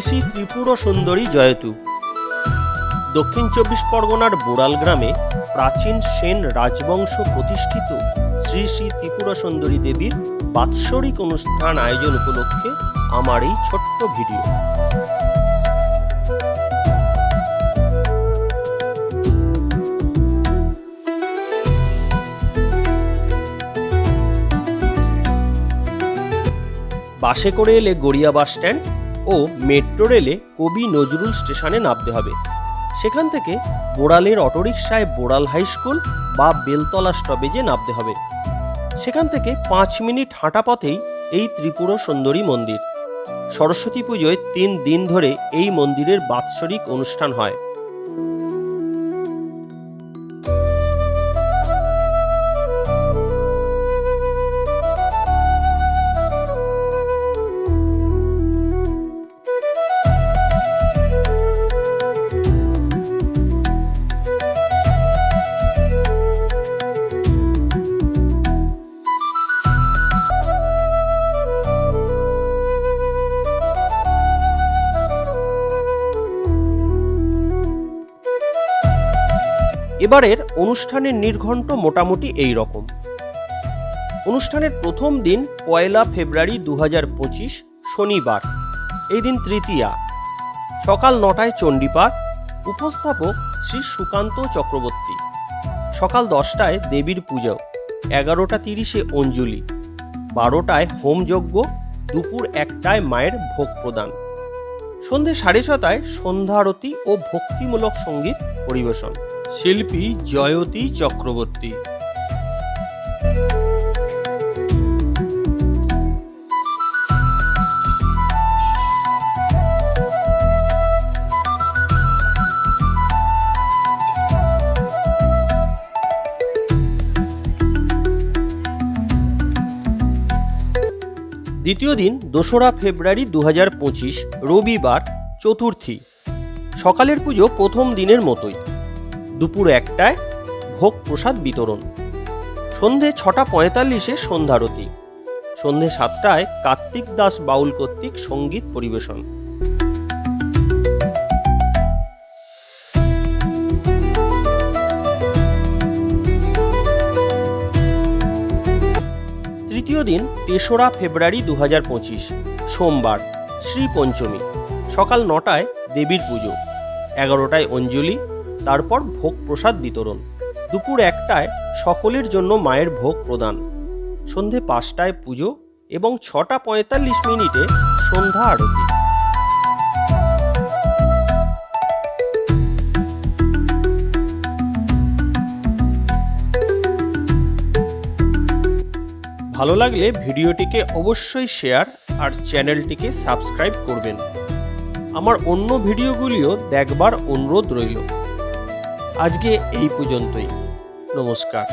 ত্রিপুর সুন্দরী জয়তু। দক্ষিণ চব্বিশ পরগনার বোড়াল গ্রামে প্রাচীন সেন রাজবংশ প্রতিষ্ঠিত শ্রী শ্রী ত্রিপুর সুন্দরী দেবীর বাৎসরিক অনুষ্ঠান আয়োজন উপলক্ষে আমার এই ছোট্ট ভিডিও। বাসে করে এলে গড়িয়া বাস স্ট্যান্ড ও মেট্রো রেলে কবি নজরুল স্টেশনে নামতে হবে। সেখান থেকে বোড়ালের অটোরিকশায় বোড়াল হাই স্কুল বা বেলতলা স্টপেজে নামতে হবে। সেখান থেকে পাঁচ মিনিট হাঁটা পথেই এই ত্রিপুর সুন্দরী মন্দির। সরস্বতী পুজোয় তিন দিন ধরে এই মন্দিরের বাৎসরিক অনুষ্ঠান হয়। এবারের অনুষ্ঠানের নির্ঘণ্ট মোটামুটি এই রকম। অনুষ্ঠানের প্রথম দিন পয়লা ফেব্রুয়ারি দু শনিবার। এই দিন তৃতীয়া। সকাল নটায় চণ্ডীপাঠ, উপস্থাপক শ্রী সুকান্ত চক্রবর্তী। সকাল দশটায় দেবীর পুজো, এগারোটা তিরিশে অঞ্জলি, বারোটায় হোমযজ্ঞ দুপুর একটায় মায়ের ভোগ প্রদান। সন্ধে সাড়ে ছটায় সন্ধ্যারতি ও ভক্তিমূলক সংগীত পরিবেশন। শিল্পী জয়তী চক্রবর্তী। দ্বিতীয় দিন, দোসরা ফেব্রুয়ারি দু রবিবার চতুর্থী। সকালের পুজো প্রথম দিনের মতোই। দুপুর একটায় ভোগ প্রসাদ বিতরণ। সন্ধে ছটা পঁয়তাল্লিশে সন্ধ্যারতি সন্ধে সাতটায় কার্তিক দাস বাউল কর্তৃক সংগীত পরিবেশন। তৃতীয় দিন তেসরা ফেব্রুয়ারি দু সোমবার শ্রী পঞ্চমী সকাল নটায় দেবীর পুজো। এগারোটায় অঞ্জলি তারপর ভোগ প্রসাদ বিতরণ। দুপুর একটায় সকলের জন্য মায়ের ভোগ প্রদান। সন্ধে পাঁচটায় পুজো এবং ছটা পঁয়তাল্লিশ মিনিটে সন্ধ্যা আরতি। ভালো লাগলে ভিডিওটিকে অবশ্যই শেয়ার আর চ্যানেলটিকে সাবস্ক্রাইব করবেন। আমার অন্য ভিডিওগুলিও দেখবার অনুরোধ রইল। আজকে এই পর্যন্তই। নমস্কার।